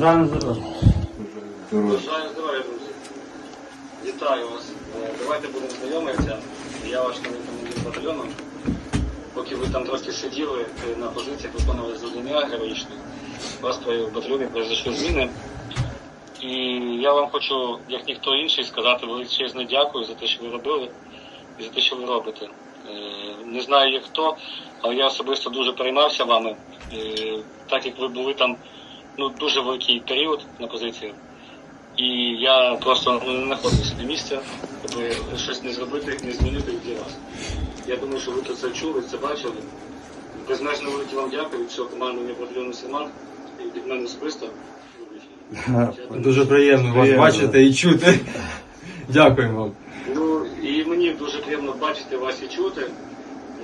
Бажаю здоров'я. Бажаю здоров'я, друзі. Вітаю вас. Е, Давайте будемо знайомитися. Я ваш новий командир батальйону. Поки ви там трохи сиділи е, на позиціях, виконували завдання героїчні, у вас в батальйоні пройшли зміни. І я вам хочу, як ніхто інший, сказати величезне дякую за те, що ви робили і за те, що ви робите. Е, Не знаю, як хто, але я особисто дуже переймався вами, так як ви були там ну, дуже великий період на позиції. І я просто ну, не знаходився на місця, щоб щось не зробити, не змінити для вас. Я думаю, що ви тут це чули, це бачили. Безмежно велике вам дякую всього командування батальйону Семан і від мене особисто. Дуже приємно вас бачити і чути. Дякуємо вам. Ну і мені дуже приємно бачити вас і чути.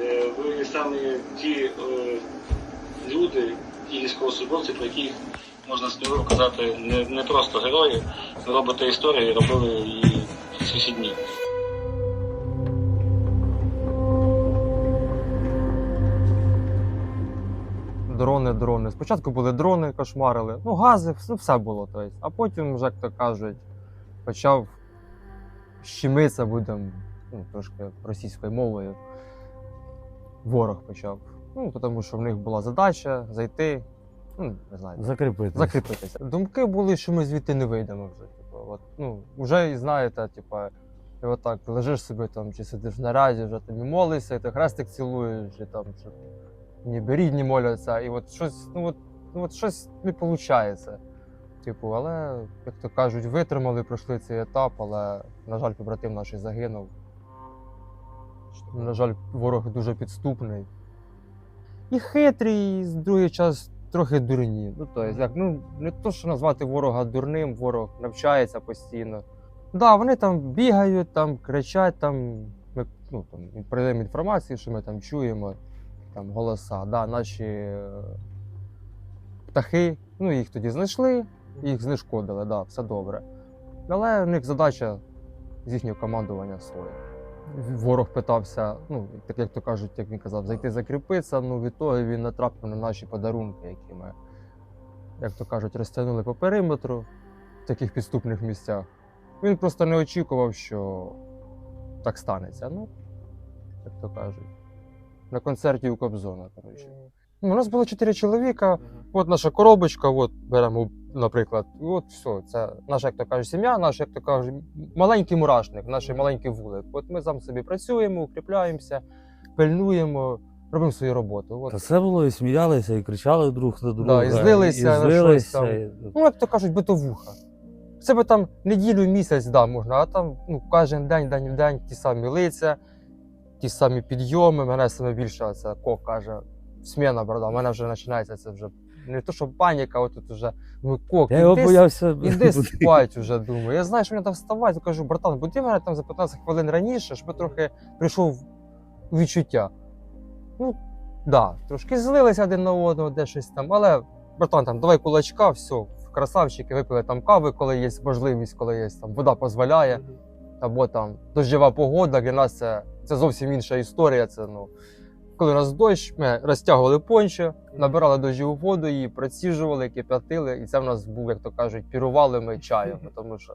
Е, Ви саме ті е, люди, ті військовослужбовці, про яких можна сміливо казати, не, не просто герої, ви робите історію, робили її всі дні. Дрони, дрони. Спочатку були дрони, кошмарили, ну гази, все, все було. Тобто. А потім, вже, як то кажуть, почав щемитися, будемо ну, трошки російською мовою. Ворог почав. Ну, тому що в них була задача зайти, ну, не знаю, Закріпити. закріпитися. Думки були, що ми звідти не вийдемо вже. Типу, от, ну, вже і знаєте, типу, і отак лежиш собі там, чи сидиш на раді, вже тобі молишся, і ти хрестик цілуєш, і там щоб ніби рідні моляться, і от щось, ну от, ну от щось не виходить. Типу, але, як то кажуть, витримали, пройшли цей етап, але, на жаль, побратим наш загинув. На жаль, ворог дуже підступний. І хитрий, і з другий час трохи дурні. Ну, то як, ну, не то, що назвати ворога дурним, ворог навчається постійно. Да, вони там бігають, там кричать, там ми ну, там, передаємо інформацію, що ми там чуємо, там голоса. Да, наші е, птахи, ну їх тоді знайшли, їх знешкодили, да, все добре. Але в них задача з їхнього командування своя. Ворог питався, ну, так як то кажуть, як він казав, зайти закріпитися. Ну, від того він натрапив на наші подарунки, які ми, як то кажуть, розтягнули по периметру в таких підступних місцях. Він просто не очікував, що так станеться. Ну, як то кажуть, на концерті у Кобзона, коротше. Ну, у нас було чотири чоловіка. От наша коробочка, от беремо, наприклад, і от все, це наша, як то кажуть, сім'я, наш, як то кажуть, маленький мурашник, наш маленький вулик. От ми там собі працюємо, укріпляємося, пильнуємо, робимо свою роботу. От. Та все було, і сміялися, і кричали друг на друга. Да, і злилися і злилися, щось там. і- Ну, як то кажуть, битовуха. Це би там неділю, місяць, да, можна, а там ну, кожен день, день в день ті самі лиця, ті самі підйоми. Мене саме більше це кок каже, сміна, брада. У мене вже починається це вже не то, що паніка, от тут вже ну, кок. Я його іди боявся. Іди спать вже, думаю. Я знаю, що мені там вставати. Кажу, братан, буди мене там за 15 хвилин раніше, щоб я трохи прийшов у відчуття. Ну, так, да, трошки злилися один на одного, де щось там, але, братан, там, давай кулачка, все, красавчики, випили там кави, коли є можливість, коли є там вода дозволяє, або там дощова погода. Для нас це, це зовсім інша історія. Це, ну, коли нас дощ, ми розтягували пончо, набирали дощову воду, її проціжували, кип'ятили, і це в нас був, як то кажуть, пірували ми чаєм, тому що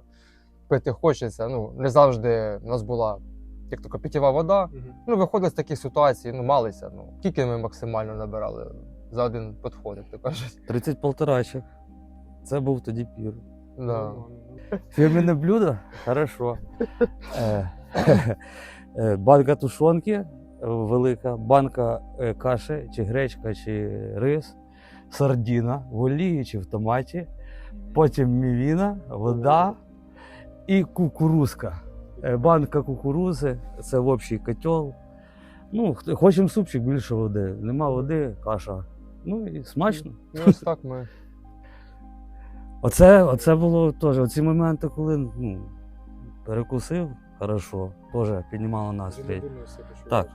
пити хочеться. Ну, не завжди в нас була як то питєва вода. Ну, виходить з таких ситуацій, ну, малися. Ну, скільки ми максимально набирали за один підход, як то кажуть. 30 полторачок. Це був тоді пір. Да. Фірменне блюдо? Хорошо. Е, е, Банка тушонки велика, банка е, каші, чи гречка, чи рис, сардіна в олії чи в томаті, потім мівіна, вода і кукурузка. Е, Банка кукурузи це в общий котел. Ну, хочемо супчик більше води. Нема води, каша. Ну і смачно. Ну, ось так ми. Оце, оце було теж оці моменти, коли ну, перекусив хорошо, теж піднімало настрій. Так.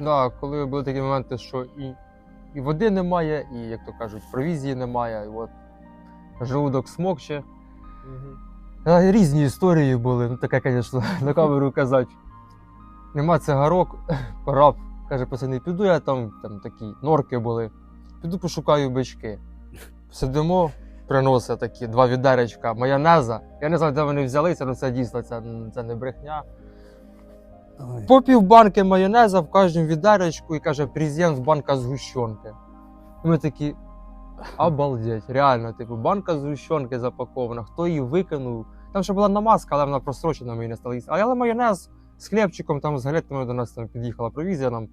Да, коли були такі моменти, що і, і води немає, і, як то кажуть, провізії немає, і от желудок смокче. Е, Різні історії були, ну таке, звісно, на камеру казати. Нема цигарок, пора, б, каже, пацани, піду я там, там такі норки були, піду пошукаю бички. Сидимо, приносить такі два відеречка майонеза. Я не знаю, де вони взялися, але це дійсно це, це не брехня. Ой. По півбанки майонеза в кожному відеречку і каже, презент банка згущенки. І ми такі. Обалдеть, реально, типу, банка згущенки запакована, хто її викинув. Там ще була намазка, але вона просрочена, її не стали їсти. Але майонез з хлібчиком, там з галетами до нас там під'їхала провізія, нам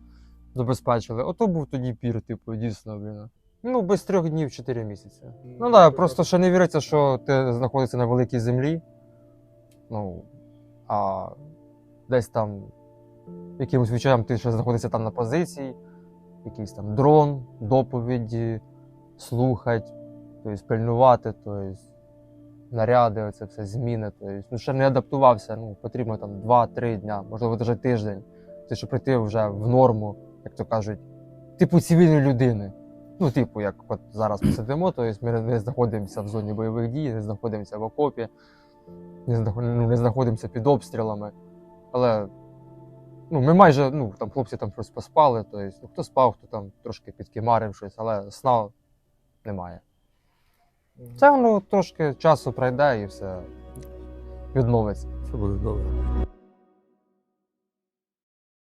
забезпечили. Ото був тоді пір, типу, дійсно, блін. Ну, без трьох днів, чотири місяці. Ну так, просто ще не віриться, що ти знаходишся на великій землі. Ну, а десь там якимось відчуттям ти ще знаходишся там на позиції, якийсь там дрон, доповіді, слухати, тобто пильнувати, тобто наряди, оце все зміни. Тобто, ну, ще не адаптувався, ну, потрібно там 2-3 дня, можливо, навіть тиждень. Ти щоб прийти вже в норму, як то кажуть, типу цивільної людини. Ну, типу, як от зараз ми сидимо, тобто ми не знаходимося в зоні бойових дій, не знаходимося в окопі, не, ну, не знаходимося під обстрілами. Але ну, ми майже, ну, там хлопці там щось поспали, тобто, ну, хто спав, хто там трошки підкимарив щось, але сна немає. Це воно трошки часу пройде і все відновиться. Все буде добре.